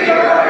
Thank you.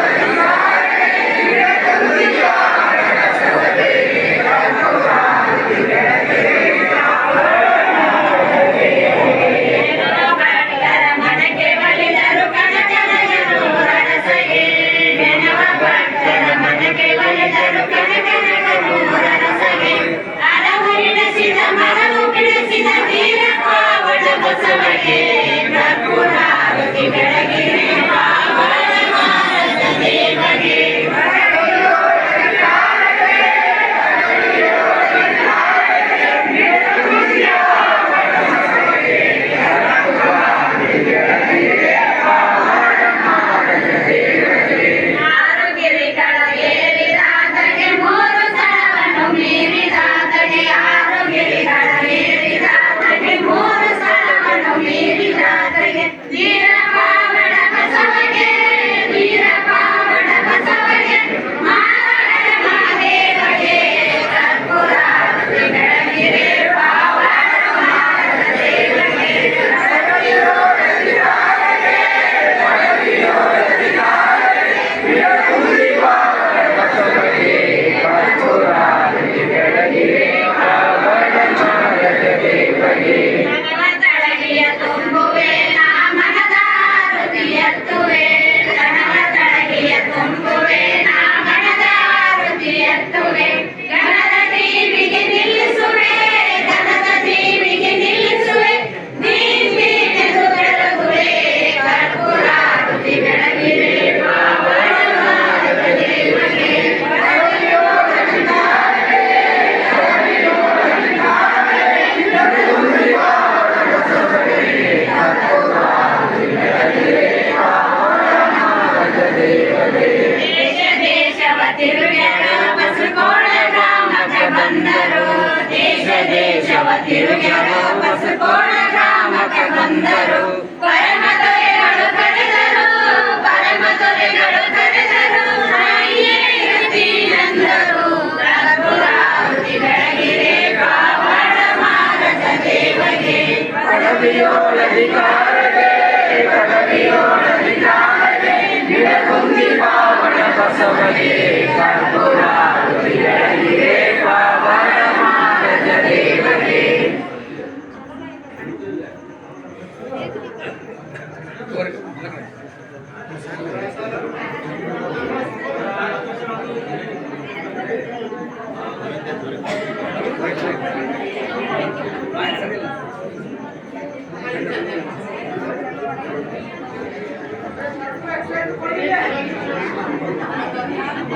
ತಿರುಗ್ಯರ ಬಸಕೋಣ ಗ್ರಾಮಕ ಬಂದರು ಪರಮ ದೊರೆಗಳು ಕರೆದರು ಪರಮ ದೊರೆಗಳು ಕರೆದರು ತಾಯಿಯೇ ಗತಿ ನಂದರು ರಘುರಾವತಿ ಬೆಳಗಿರೆ ಬಾವಣ ಮಾರತ ದೇವಗೆ ಪದವಿಯೋಳಧಿಕಾರಗೆ ಪದವಿಯೋಳಧಿಕಾರಗೆ ಗಿಡಗುಂದಿ ಪಾವಣ ಬಸವಗೆ ಕರ್ಪುರ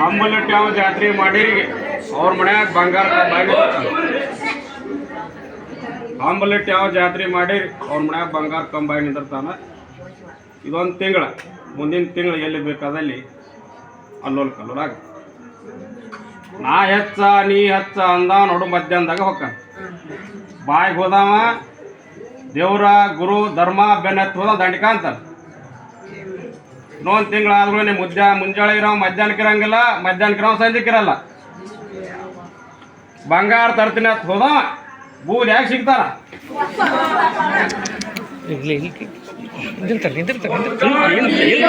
ಅಂಬಲಟ್ಟಿ ಯಾವ ಜಾತ್ರೆ ಮಾಡಿರಿ ಅವ್ರ ಮನ್ಯಾಗ ಬಂಗಾರ ಬಾಗಿ ಅಂಬಲಟ್ಟಿ ಯಾವ ಜಾತ್ರೆ ಮಾಡಿರಿ. ಅವ್ರ ಮನ್ಯಾಗ ಬಂಗಾರ ಕಂಬಾಯಿ ನಿಂದಿರ್ತಾನ. ಇದೊಂದು ತಿಂಗಳ. ಮುಂದಿನ ತಿಂಗಳು ಎಲ್ಲಿ ಬೇಕಾದಲ್ಲಿ ಅಲ್ಲೋಲ್ ಕಲ್ಲೋಲಾಗ ನಾ ಹೆಚ್ಚ, ನೀ ಹೆಚ್ಚ ಅಂದ ನೋಡು ಮಧ್ಯಾಹ್ನದಾಗ ಹೊಕ್ಕ ಬಾಯಿಗೆ ಹೋದಾವ ದೇವ್ರ, ಗುರು, ಧರ್ಮ ಬೆನ್ನತ್ತು ಹೋದ ದಂಡಿಕ ಅಂತಾರೆ. ಇನ್ನೊಂದು ತಿಂಗಳು ನೀ ಮುದ್ದೆ ಮುಂಜಾಳೆ ಇರೋ ಮಧ್ಯಾಹ್ನಕ್ಕೆ ಇರಂಗಿಲ್ಲ ಮಧ್ಯಾಹ್ನಕ್ಕೆ ಬಂಗಾರ ತರ್ತೀನಿ ಅಂತ ಹೋದ ಬೂದ್ ಯಾಕೆ ಸಿಗ್ತಾರ इधर तक इधर तक इधर तक खेल खेल